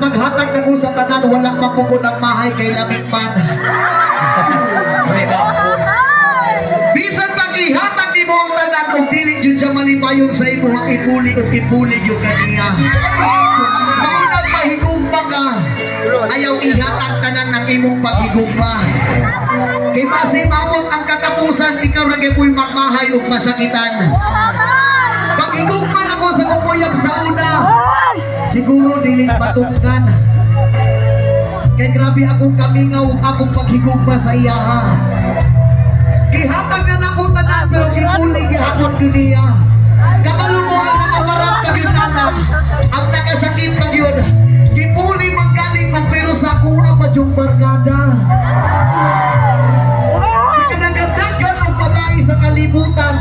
paghatag na ko sa tanan, walang mapugod ang mahay kay lamig man. Bisan pag ihatag ni mo ang tanan kung dili jud siya malipayon sa imo ang ipulig ug ipulig yung kaniya. Maunang mahigugma ka, ayaw ihatag tanan ng imong paghigugma. Kay masay maamot ang katapusan, ikaw na magmahay ug masakitan. Pag igugman ako siguro dili matungkan. Kay grabe akong kamingaw akong paghigugma sa iyaha. Gihatag na nako tanan pero gipuli gihapon ko niya. Kabalo mo ang nakaparat yun anak. Ang nakasakit pag yun. Gipuli magaling ko pero sa kuha pa yung barkada. Sa kanagadagan ang babae sa kalibutan.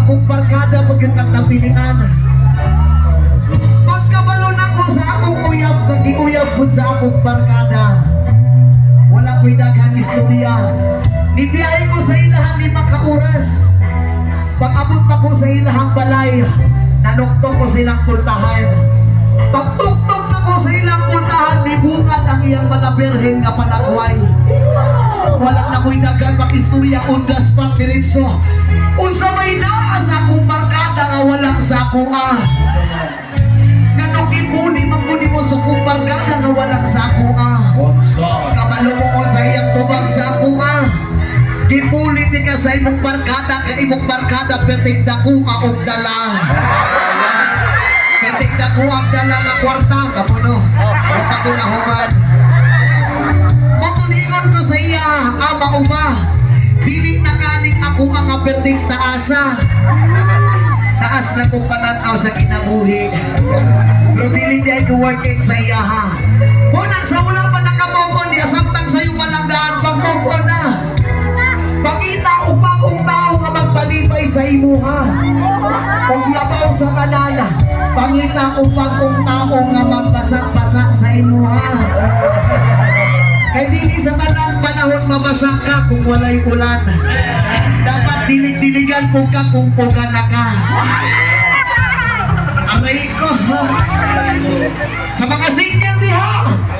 Akong barkada pag yun barkada. Wala ko'y daghang istorya. Nibiyahe ko sa ilahan lima ka oras. Pag abot na ko sa ilahang balay, nanuktong ko sa ilang pultahan. Pag tuktok na ko sa ilang pultahan, nibungat ang iyang malabirhen nga panagway. Wala na ko'y daghang makistorya, undas pa piritso. Unsa may naa akong barkada nga wala sa akong ah. Gipuli ni ka sa imong barkada ka imong barkada pertig dako og dala. Pertig dako ang dala nga kwarta kapuno. Wa pa ko nahuman. Makuningon ko sa iya ama uma. Dili na kaning ako ang pertig taasa. Taas na kong pananaw sa kinabuhi. Pero dili work it sa iya ha. Kung sa wala sa imuha. Kung labaw sa kanana, pangita o bagong tao nga magbasak-basak sa imuha. Kay dili sa tanang panahon mabasak ka kung walay ulan. Dapat dilig-diligan kung ka kung puga na ka. Aray ko. Sa mga single diha.